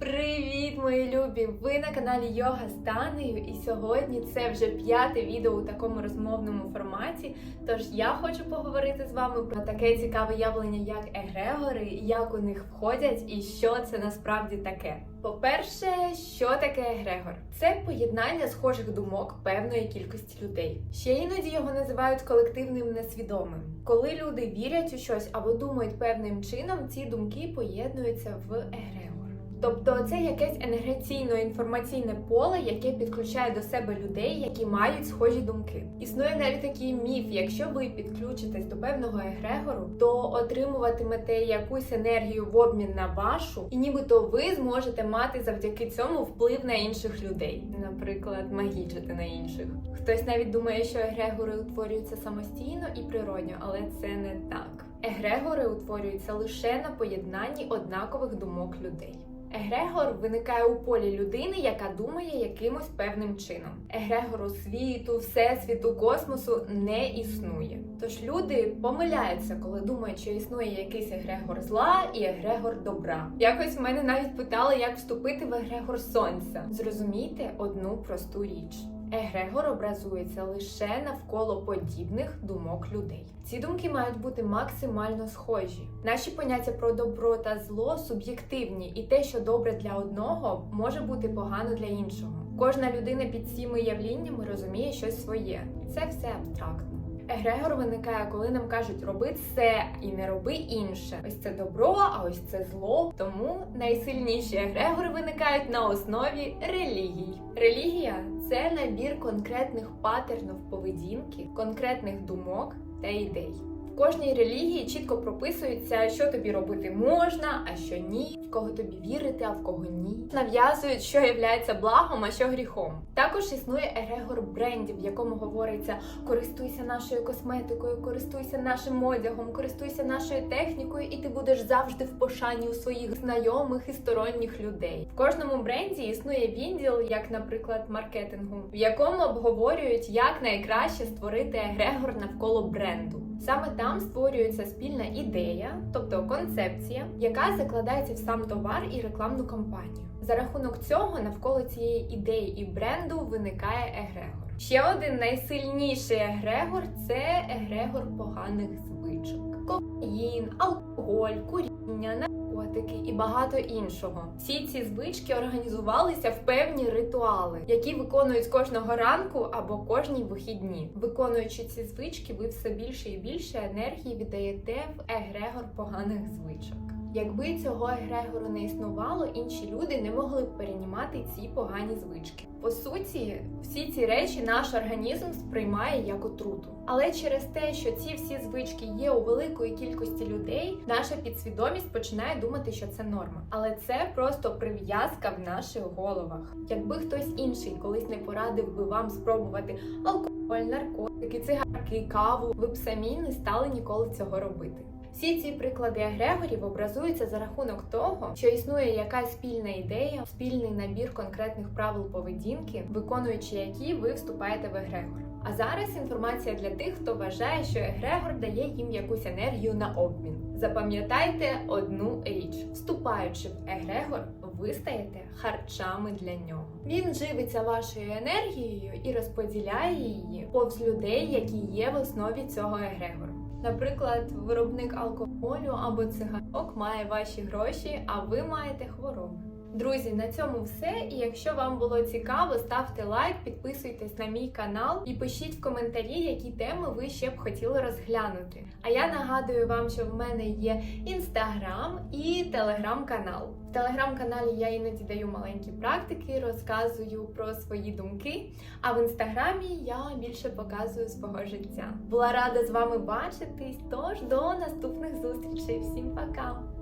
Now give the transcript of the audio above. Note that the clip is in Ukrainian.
Привіт, мої любі! Ви на каналі Йога з Танею, і сьогодні це вже п'яте відео у такому розмовному форматі. Тож я хочу поговорити з вами про таке цікаве явлення, як егрегори, як у них входять і що це насправді таке. По-перше, що таке егрегор? Це поєднання схожих думок певної кількості людей. Ще іноді його називають колективним несвідомим. Коли люди вірять у щось або думають певним чином, ці думки поєднуються в егрегор. Тобто це якесь енергетично-інформаційне поле, яке підключає до себе людей, які мають схожі думки. Існує навіть такий міф: якщо ви підключитесь до певного егрегору, то отримуватимете якусь енергію в обмін на вашу, і нібито ви зможете мати завдяки цьому вплив на інших людей, наприклад, магічити на інших. Хтось навіть думає, що егрегори утворюються самостійно і природньо, але це не так. Егрегори утворюються лише на поєднанні однакових думок людей. Егрегор виникає у полі людини, яка думає якимось певним чином. Егрегору світу, всесвіту, космосу не існує. Тож люди помиляються, коли думають, що існує якийсь егрегор зла і егрегор добра. Якось в мене навіть питали, як вступити в егрегор сонця. Зрозумійте одну просту річ. Егрегор образується лише навколо подібних думок людей. Ці думки мають бути максимально схожі. Наші поняття про добро та зло суб'єктивні, і те, що добре для одного, може бути погано для іншого. Кожна людина під цими явліннями розуміє щось своє. Це все абстрактно. Егрегор виникає, коли нам кажуть роби це і не роби інше. Ось це добро, а ось це зло. Тому найсильніші егрегори виникають на основі релігій. Релігія це набір конкретних патернів поведінки, конкретних думок та ідей. Кожній релігії чітко прописується, що тобі робити можна, а що ні, в кого тобі вірити, а в кого ні. Нав'язують, що є благом, а що гріхом. Також існує егрегор брендів, в якому говориться: користуйся нашою косметикою, користуйся нашим одягом, користуйся нашою технікою, і ти будеш завжди в пошані у своїх знайомих і сторонніх людей. В кожному бренді існує відділ, як, наприклад, маркетингу, в якому обговорюють, як найкраще створити егрегор навколо бренду. Саме там створюється спільна ідея, тобто концепція, яка закладається в сам товар і рекламну кампанію. За рахунок цього навколо цієї ідеї і бренду виникає егрегор. Ще один найсильніший егрегор це егрегор поганих звичок: кофеїн, алкоголь, куріння, наркотики і багато іншого. Всі ці звички організувалися в певні ритуали, які виконують кожного ранку або кожні вихідні. Виконуючи ці звички, ви все більше і більше енергії віддаєте в егрегор поганих звичок. Якби цього егрегору не існувало, інші люди не могли б переймати ці погані звички. По суті, всі ці речі наш організм сприймає як отруту. Але через те, що ці всі звички є у великої кількості людей, наша підсвідомість починає думати, що це норма. Але це просто прив'язка в наших головах. Якби хтось інший колись не порадив би вам спробувати алкоголь, наркотики, цигарки, каву, ви б самі не стали ніколи цього робити. Всі ці приклади егрегорів образуються за рахунок того, що існує якась спільна ідея, спільний набір конкретних правил поведінки, виконуючи які ви вступаєте в егрегор. А зараз інформація для тих, хто вважає, що егрегор дає їм якусь енергію на обмін. Запам'ятайте одну річ: вступаючи в егрегор, ви стаєте харчами для нього. Він живиться вашою енергією і розподіляє її повз людей, які є в основі цього егрегору. Наприклад, виробник алкоголю або цигарок має ваші гроші, а ви маєте хворобу. Друзі, на цьому все. І якщо вам було цікаво, ставте лайк, підписуйтесь на мій канал і пишіть в коментарі, які теми ви ще б хотіли розглянути. А я нагадую вам, що в мене є інстаграм і телеграм-канал. В телеграм-каналі я іноді даю маленькі практики, розказую про свої думки. А в інстаграмі я більше показую свого життя. Була рада з вами бачитись. Тож до наступних зустрічей. Всім пока!